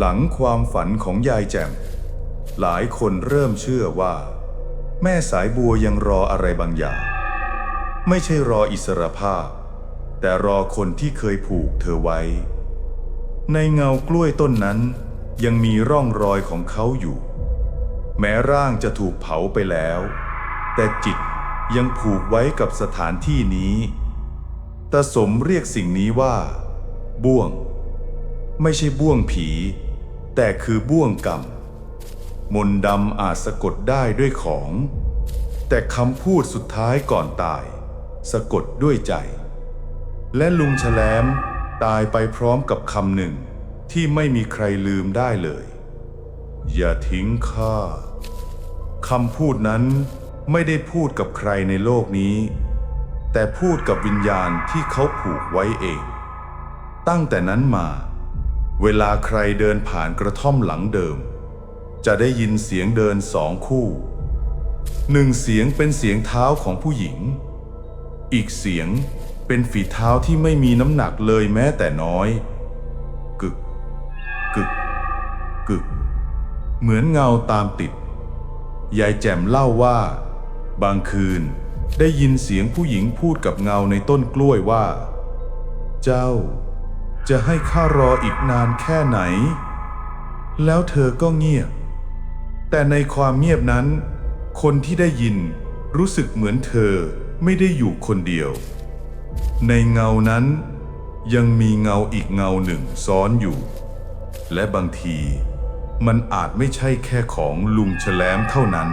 หลังความฝันของยายแจ่ม หลายคนเริ่มเชื่อว่า แม่สายบัวยังรออะไรบางอย่าง ไม่ใช่รออิสรภาพ แต่รอคนที่เคยผูกเธอไว้ ในเงากล้วยต้นนั้น ยังมีร่องรอยของเขาอยู่ แม้ร่างจะถูกเผาไปแล้ว แต่จิตยังผูกไว้กับสถานที่นี้ตาสมเรียกสิ่งนี้ว่า บ่วง ไม่ใช่บ่วงผี แต่คือบ่วงกรรม มนต์ดำอาจสะกดได้ด้วยของ แต่คำพูดสุดท้ายก่อนตาย สะกดด้วยใจ และลุงแฉลมตายไปพร้อมกับคำหนึ่งที่ไม่มีใครลืมได้เลย อย่าทิ้งข้าคำพูดนั้นไม่ได้พูดกับใครในโลกนี้ แต่พูดกับวิญญาณที่เขาผูกไว้เอง ตั้งแต่นั้นมา เวลาใครเดินผ่านกระท่อมหลังเดิม จะได้ยินเสียงเดินสองคู่หนึ่งเสียงเป็นเสียงเท้าของผู้หญิง อีกเสียงเป็นฝีเท้าที่ไม่มีน้ำหนักเลยแม้แต่น้อย กึก กึก กึก เหมือนเงาตามติด ยายแจ่มเล่าว่า บางคืนได้ยินเสียงผู้หญิงพูดกับเงาในต้นกล้วยว่า เจ้า จะให้ข้ารออีกนานแค่ไหน แล้วเธอก็เงียบ แต่ในความเงียบนั้น คนที่ได้ยินรู้สึกเหมือนเธอไม่ได้อยู่คนเดียว ในเงานั้น ยังมีเงาอีกเงาหนึ่งซ้อนอยู่ และบางทีมันอาจไม่ใช่แค่ของลุงแฉลมเท่านั้น